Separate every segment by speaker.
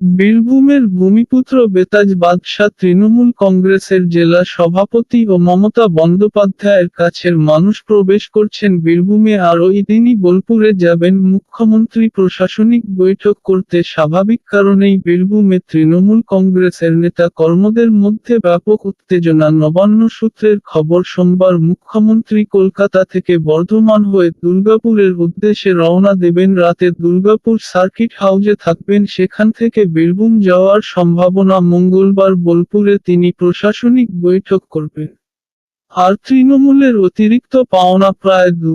Speaker 1: বীরভূমের ভূমিপুত্র বেতাজ বাদশাহ তৃণমূল কংগ্রেসের জেলা সভাপতি ও মমতা বন্দ্যোপাধ্যায়ের কাছের মানুষ প্রবেশ করছেন বীরভূমে আর ওই দিনই বোলপুরে যাবেন মুখ্যমন্ত্রী। প্রশাসনিক বৈঠক করতে স্বাভাবিক কারণেই বীরভূমে তৃণমূল কংগ্রেসের নেতা কর্মদের মধ্যে ব্যাপক উত্তেজনা। নবান্ন সূত্রের খবর, সোমবার মুখ্যমন্ত্রী কলকাতা থেকে বর্ধমান হয়ে দুর্গাপুরের উদ্দেশ্যে রওনা দেবেন। রাতে দুর্গাপুর সার্কিট হাউজে থাকবেন। সেখান থেকে বীরভূম যাওয়ার সম্ভাবনা মঙ্গলবার বোলপুরে তিনি প্রশাসনিক বৈঠক করবেন। আর তৃণমূলের অতিরিক্ত পাওনা প্রায় দু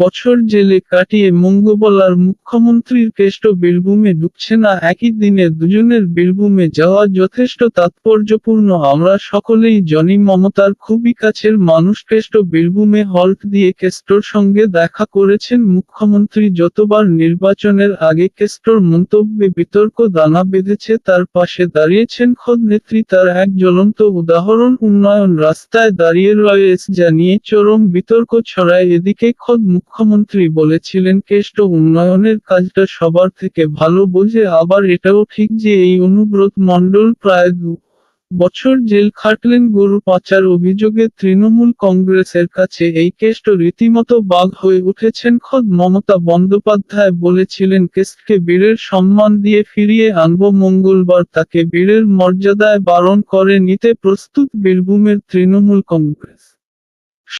Speaker 1: বছর জেলে কাটিয়ে মঙ্গবলার মুখ্যমন্ত্রীর কেষ্ট বীরভূমে ঢুকছে না, একই দিনে দুজনের বীরভূমে যাওয়া যথেষ্ট তাৎপর্যপূর্ণ। আমরা সকলেই জনি মমতার খুবই কাছের মানুষ কেষ্ট বীরভূমে হল্ট দিয়ে কেষ্টর সঙ্গে দেখা করেছেন মুখ্যমন্ত্রী। যতবার নির্বাচনের আগে কেষ্টর মন্তব্যে বিতর্ক দানা বেঁধেছে, তার পাশে দাঁড়িয়েছেন খোদ নেত্রী, তার এক জ্বলন্ত উদাহরণ উন্নয়ন। রাস্তায় দাঁড়িয়ে রয়েছে জানিয়ে চরম বিতর্ক ছড়ায়, এদিকে খোদ মুখ্যমন্ত্রী বলেছিলেন, কেষ্ট উন্নয়নের কাজটা সবার থেকে ভালো বোঝে, আবার এটাও ঠিক যে এই অনুব্রত মণ্ডল প্রায় দু বছর জেল খাটলেন গরু পাচার অভিযোগে তৃণমূল কংগ্রেসের কাছে। এই কেষ্ট রীতিমতো বাঘ হয়ে উঠেছেন খোদ। মমতা বন্দ্যোপাধ্যায় বলেছিলেন, কেষ্টকে বীরের সম্মান দিয়ে ফিরিয়ে আনব। মঙ্গলবার তাকে বীরের মর্যাদায় বারণ করে নিতে প্রস্তুত বীরভূমের তৃণমূল কংগ্রেস।